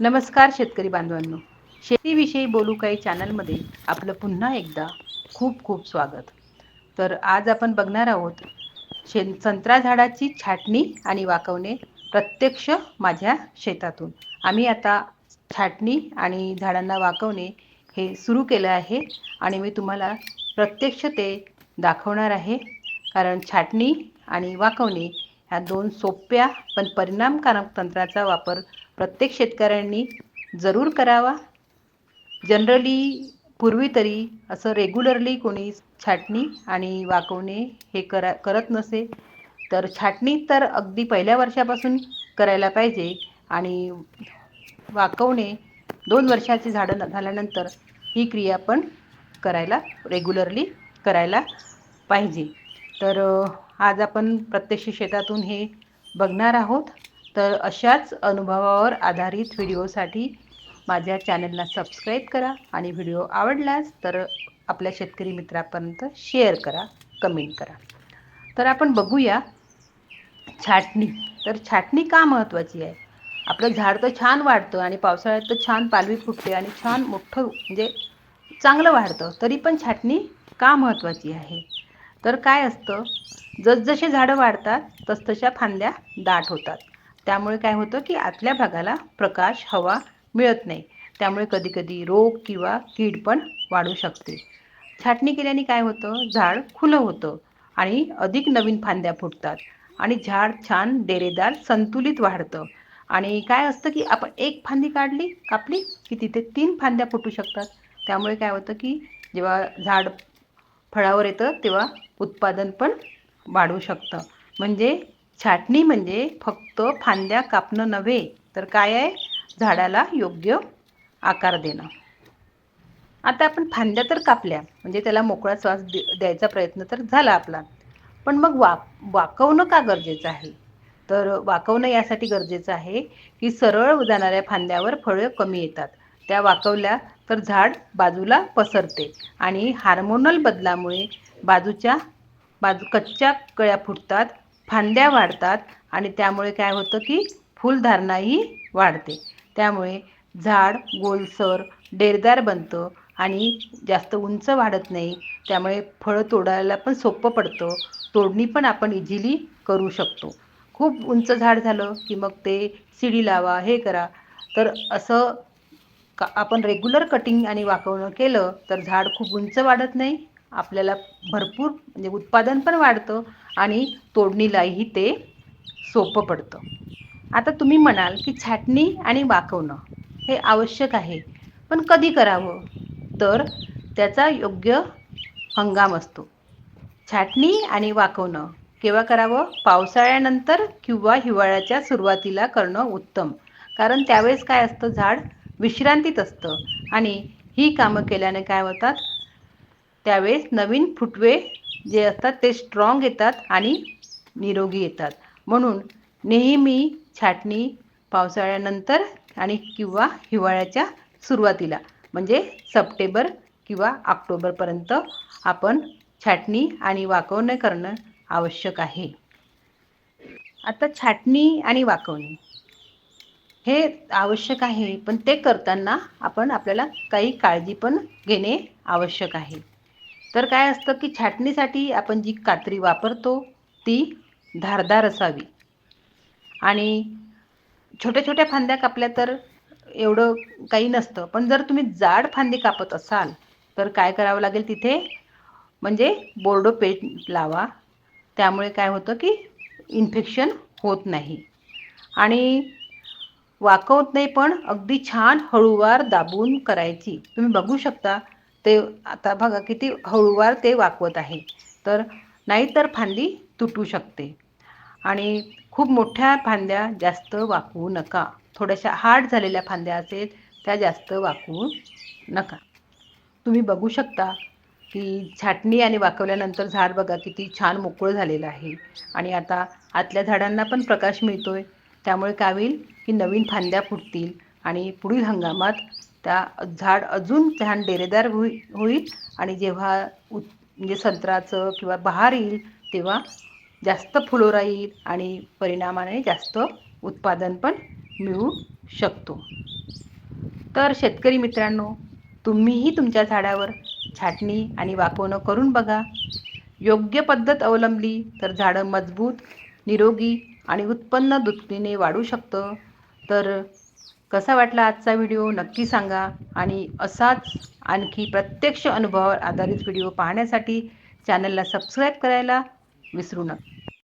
नमस्कार शेतकरी बांधवांनो. शेतीविषयी बोलू काही चॅनलमध्ये आपलं पुन्हा एकदा खूप खूप स्वागत. तर आज आपण बघणार आहोत शे संत्रा झाडाची छाटणी आणि वाकवणे प्रत्यक्ष माझ्या शेतातून. आम्ही आता छाटणी आणि झाडांना वाकवणे हे सुरू केलं आहे आणि मी तुम्हाला प्रत्यक्ष ते दाखवणार आहे. कारण छाटणी आणि वाकवणे ह्या दोन सोप्या पण परिणामकारक तंत्राचा वापर प्रत्येक शेतकऱ्यांनी जरूर करावा. जनरली पूर्वी तरी असं रेग्युलरली कोणी छाटणी आणि वाकवणे हे करा करत नसे. तर छाटणी तर अगदी पहिल्या वर्षापासून करायला पाहिजे आणि वाकवणे दोन वर्षाची झाडं झाल्यानंतर ही क्रिया पण करायला रेग्युलरली करायला पाहिजे. तर आज आपण प्रत्यक्ष शेतातून हे बघणार आहोत. तर अशाच अनुभवावर आधारित व्हिडिओसाठी माझ्या चॅनलला सबस्क्राईब करा आणि व्हिडिओ आवडल्यास तर आपल्या शेतकरी मित्रापर्यंत शेअर करा कमेंट करा. तर आपण बघूया छाटणी. तर छाटणी का महत्त्वाची आहे? आपलं झाड तर छान वाढतं आणि पावसाळ्यात तर छान पालवी फुटते आणि छान मोठं म्हणजे चांगलं वाढतं. तरी पण छाटणी का महत्त्वाची आहे? तर काय असतं? जसजसे झाडं वाढतात तसतशा फांद्या दाट होतात. त्यामुळे काय होतं की आतल्या भागाला प्रकाश हवा मिळत नाही. त्यामुळे कधीकधी रोग किंवा कीड पण वाढू शकते. छाटणी केल्याने काय होतं? झाड खुलं होतं आणि अधिक नवीन फांद्या फुटतात आणि झाड छान डेरेदार संतुलित वाढतं. आणि काय असतं की आपण एक फांदी काढली कापली की तिथे तीन फांद्या फुटू शकतात. त्यामुळे काय होतं की जेव्हा झाड फळावर येतं तेव्हा उत्पादन पण वाढू शकतं. म्हणजे छाटणी म्हणजे फक्त फांद्या कापणं नव्हे तर काय आहे? झाडाला योग्य आकार देणं. आता आपण फांद्या तर कापल्या म्हणजे त्याला मोकळा श्वास द्यायचा प्रयत्न तर झाला आपला. पण मग वा वाकवणं का गरजेचं आहे? तर वाकवणं यासाठी गरजेचं आहे की सरळ जाणाऱ्या फांद्यावर फळं कमी येतात. त्या वाकवल्या तर झाड बाजूला पसरते आणि हार्मोनल बदलामुळे बाजूच्या बाजू कच्च्या कळ्या फुटतात फांद्या वाढतात आणि त्यामुळे काय होतं की फुलधारणाही वाढते. त्यामुळे झाड गोलसर डेरदार बनतं आणि जास्त उंच वाढत नाही. त्यामुळे फळं तोडायला पण सोपं पडतं. तोडणी पण आपण इझिली करू शकतो. खूप उंच झाड झालं की मग ते शिडी लावा हे करा. तर असं का आपण रेग्युलर कटिंग आणि वाकवणं केलं तर झाड खूप उंच वाढत नाही. आपल्याला भरपूर म्हणजे उत्पादन पण वाढतं आणि तोडणीलाही ते सोपं पडतं. आता तुम्ही म्हणाल की छाटणी आणि वाकवणं हे आवश्यक आहे पण कधी करावं? तर त्याचा योग्य हंगाम असतो. छाटणी आणि वाकवणं केव्हा करावं? पावसाळ्यानंतर किंवा हिवाळ्याच्या सुरुवातीला करणं उत्तम. कारण त्यावेळेस काय असतं? झाड विश्रांतीत असतं आणि ही कामं केल्याने काय होतात? त्यावेळेस नवीन फुटवे जे असतात ते स्ट्रॉंग येतात आणि निरोगी येतात. म्हणून नेहमी छाटणी पावसाळ्यानंतर आणि किंवा हिवाळ्याच्या सुरुवातीला म्हणजे सप्टेंबर किंवा ऑक्टोबरपर्यंत आपण छाटणी आणि वाकवणे करणं आवश्यक आहे. आता छाटणी आणि वाकवणे हे आवश्यक आहे पण ते करताना आपण आपल्याला काही काळजी पण घेणे आवश्यक आहे. तर काय असतं की छाटणीसाठी आपण जी कात्री वापरतो ती धारदार असावी. आणि छोट्या छोट्या फांद्या कापल्या तर एवढं काही नसतं. पण जर तुम्ही जाड फांदी कापत असाल तर काय करावं लागेल तिथे? म्हणजे बोर्डो पेट लावा. त्यामुळे काय होतं की इन्फेक्शन होत नाही. आणि वाकवत नाही पण अगदी छान हळूवार दाबून करायची. तुम्ही बघू शकता ते आता बघा किती हळूवार ते वाकवत आहे. तर नाहीतर फांदी तुटू शकते. आणि खूप मोठ्या फांद्या जास्त वाकवू नका. थोड्याशा हार्ड झालेल्या फांद्या असेल त्या जास्त वाकवू नका. तुम्ही बघू शकता की छाटणी आणि वाकवल्यानंतर झाड बघा किती छान मोकळं झालेलं आहे. आणि आता आतल्या झाडांना पण प्रकाश मिळतो आहे त्यामुळे काय होईल की नवीन फांद्या फुटतील आणि पुढील हंगामात त्या झाड अजून छान डेरेदार होई होईल आणि जेव्हा उत म्हणजे संत्राचं किंवा बहार येईल तेव्हा जास्त फुलोरा येईल आणि परिणामाने जास्त उत्पादन पण मिळू शकतो. तर शेतकरी मित्रांनो तुम्हीही तुमच्या झाडावर छाटणी आणि वाकवणं करून बघा. योग्य पद्धत अवलंबली तर झाडं मजबूत निरोगी आणि उत्पन्न दुपटीने वाढू शकतं. तर कसा वाटला आजचा व्हिडिओ नक्की सांगा. आणि असाच आणखी प्रत्यक्ष अनुभवावर आधारित व्हिडिओ पाहण्यासाठी चॅनलला सबस्क्राईब करायला विसरू नका.